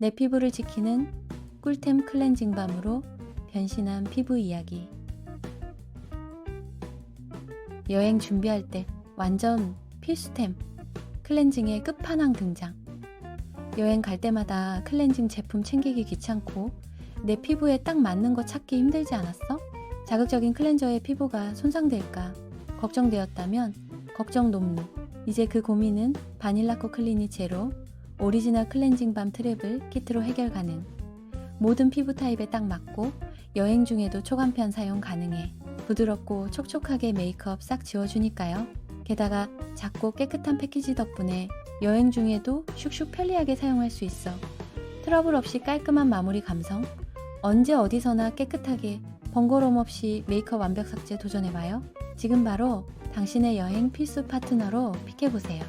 내 피부를 지키는 꿀템 클렌징 밤으로 변신한 피부 이야기. 여행 준비할 때 완전 필수템 클렌징의 끝판왕 등장. 여행 갈 때마다 클렌징 제품 챙기기 귀찮고 내 피부에 딱 맞는 거 찾기 힘들지 않았어? 자극적인 클렌저의 피부가 손상될까 걱정되었다면 걱정 논무. 이제 그 고민은 바닐라코 클리니 제로 오리지널 클렌징 밤 트랩을 키트로 해결 가능. 모든 피부 타입에 딱 맞고 여행 중에도 초간편 사용 가능해. 부드럽고 촉촉하게 메이크업 싹 지워주니까요. 게다가 작고 깨끗한 패키지 덕분에 여행 중에도 슉슉 편리하게 사용할 수 있어. 트러블 없이 깔끔한 마무리 감성. 언제 어디서나 깨끗하게 번거로움 없이 메이크업 완벽 삭제 도전해봐요. 지금 바로 당신의 여행 필수 파트너로 픽해보세요.